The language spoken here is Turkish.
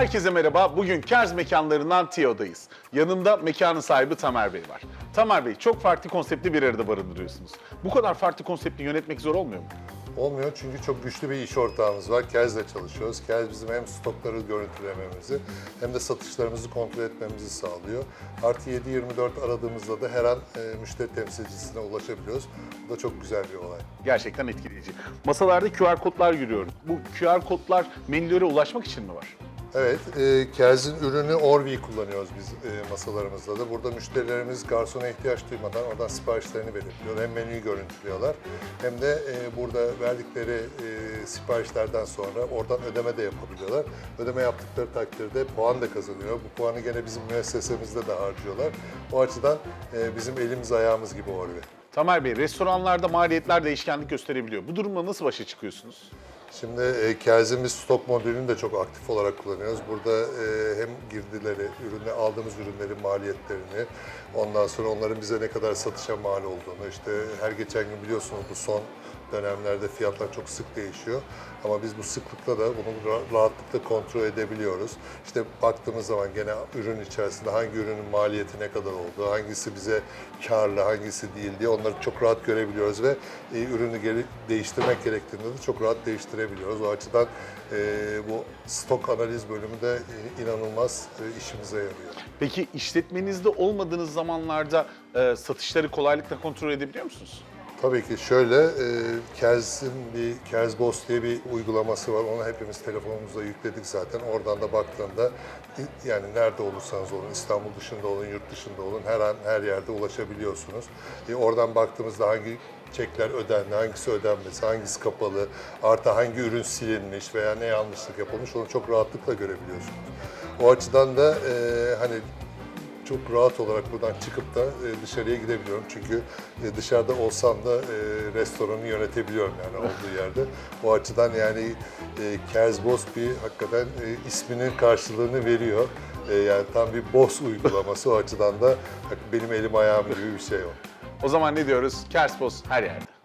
Herkese merhaba. Bugün Kerz mekanlarından TİO'dayız. Yanımda mekanın sahibi Tamer Bey var. Tamer Bey çok farklı konseptli bir arada barındırıyorsunuz. Bu kadar farklı konsepti yönetmek zor olmuyor mu? Olmuyor çünkü çok güçlü bir iş ortağımız var. Kerz'le çalışıyoruz. Kerz bizim hem stokları görüntülememizi hem de satışlarımızı kontrol etmemizi sağlıyor. Artı 7-24 aradığımızda da her an e, müşteri temsilcisine ulaşabiliyoruz. Bu da çok güzel bir olay. Gerçekten etkileyici. Masalarda QR kodlar görüyorum. Bu QR kodlar menülere ulaşmak için mi var? Evet, e, Kerz'in ürünü Orvi'yi kullanıyoruz biz e, masalarımızda da. Burada müşterilerimiz garsona ihtiyaç duymadan oradan siparişlerini belirtiyor. Hem menüyü görüntülüyorlar hem de e, burada verdikleri e, siparişlerden sonra oradan ödeme de yapabiliyorlar. Ödeme yaptıkları takdirde puan da kazanıyor. Bu puanı gene bizim müessesemizde de harcıyorlar. O açıdan e, bizim elimiz ayağımız gibi Orvi. Tamer Bey, restoranlarda maliyetler değişkenlik gösterebiliyor. Bu durumla nasıl başa çıkıyorsunuz? Şimdi e, Kerz'in biz stok modülünü de çok aktif olarak kullanıyoruz. Burada e, hem girdileri, ürünü aldığımız ürünlerin maliyetlerini, ondan sonra onların bize ne kadar satışa mal olduğunu, işte her geçen gün biliyorsunuz bu son dönemlerde fiyatlar çok sık değişiyor. Ama biz bu sıklıkla da bunu ra- rahatlıkla kontrol edebiliyoruz. İşte baktığımız zaman gene ürün içerisinde hangi ürünün maliyeti ne kadar olduğu, hangisi bize karlı, hangisi değil diye onları çok rahat görebiliyoruz ve e, ürünü geri değiştirmek gerektiğinde de çok rahat değiştirebiliyoruz. O açıdan e, bu stok analiz bölümü de e, inanılmaz e, işimize yarıyor. Peki işletmenizde olmadığınız zamanlarda e, satışları kolaylıkla kontrol edebiliyor musunuz? Tabii ki şöyle, e, Kerz'in bir Kerzboss diye bir uygulaması var. Onu hepimiz telefonumuza yükledik zaten. Oradan da baktığında yani nerede olursanız olun, İstanbul dışında olun, yurt dışında olun her an her yerde ulaşabiliyorsunuz. E, oradan baktığımızda hangi çekler ödendi, hangisi ödenmesi, hangisi kapalı, artı hangi ürün silinmiş veya ne yanlışlık yapılmış onu çok rahatlıkla görebiliyorsunuz. O açıdan da e, hani çok rahat olarak buradan çıkıp da e, dışarıya gidebiliyorum. Çünkü e, dışarıda olsam da e, restoranı yönetebiliyorum yani olduğu yerde. O açıdan yani e, Kerzboss bir hakikaten isminin karşılığını veriyor. Yani tam bir boss uygulaması o açıdan da benim elim ayağım gibi bir şey o. O zaman ne diyoruz? Kerspos her yerde.